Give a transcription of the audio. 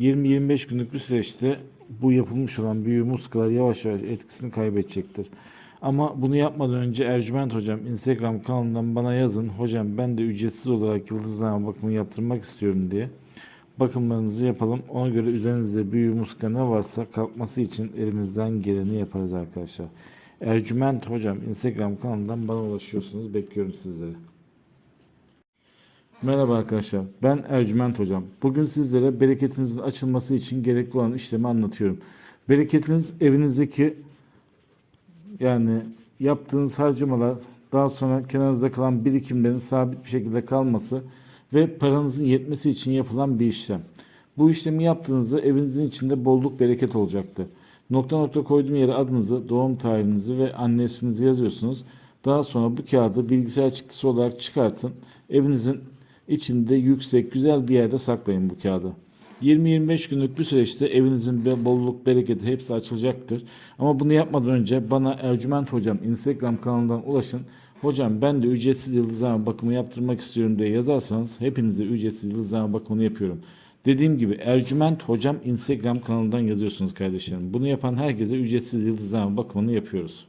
20-25 günlük bir süreçte bu yapılmış olan büyü muskalar yavaş yavaş etkisini kaybedecektir. Ama bunu yapmadan önce Ercüment Hocam Instagram kanalından bana yazın. Hocam ben de ücretsiz olarak yıldızlama bakımı yaptırmak istiyorum diye. Bakımlarınızı yapalım. Ona göre üzerinizde büyü muska ne varsa kalkması için elimizden geleni yaparız arkadaşlar. Ercüment Hocam Instagram kanalından bana ulaşıyorsunuz. Bekliyorum sizleri. Merhaba arkadaşlar, ben Ercüment Hocam. Bugün sizlere bereketinizin açılması için gerekli olan işlemi anlatıyorum. Bereketiniz evinizdeki yani yaptığınız harcamalar, daha sonra kenarınızda kalan birikimlerin sabit bir şekilde kalması ve paranızın yetmesi için yapılan bir işlem. Bu işlemi yaptığınızda evinizin içinde bolluk bereket olacaktır. Nokta nokta koyduğum yere adınızı, doğum tarihinizi ve anne isminizi yazıyorsunuz. Daha sonra bu kağıdı bilgisayar çıktısı olarak çıkartın. Evinizin içinde yüksek, güzel bir yerde saklayın bu kağıdı. 20-25 günlük bir süreçte evinizin bolluk, bereketi hepsi açılacaktır. Ama bunu yapmadan önce bana Ercüment Hocam Instagram kanalından ulaşın. Hocam ben de ücretsiz yıldızlama bakımı yaptırmak istiyorum diye yazarsanız hepinize ücretsiz yıldızlama bakımını yapıyorum. Dediğim gibi Ercüment Hocam Instagram kanalından yazıyorsunuz kardeşlerim. Bunu yapan herkese ücretsiz yıldızlama bakımını yapıyoruz.